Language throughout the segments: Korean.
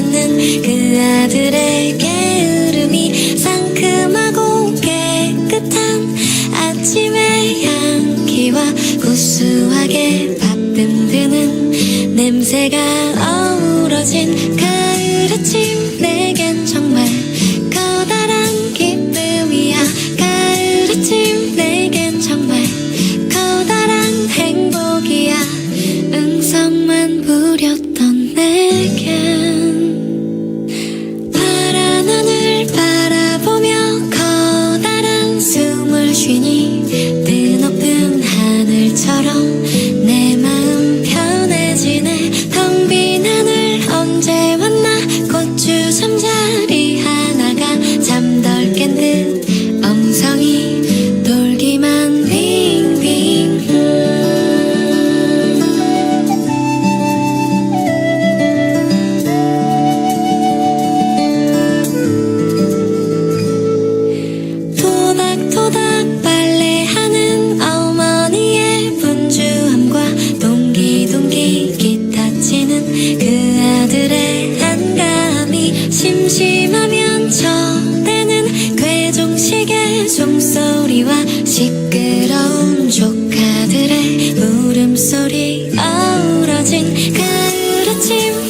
찾는 그 아들의 게으름이 상큼하고 깨끗한 아침의 향기와 구수하게 밥듬드는 냄새가 어우러진 가 소리와 시끄러운 조카들의 울음소리 어우러진 가을 아침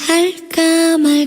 আমার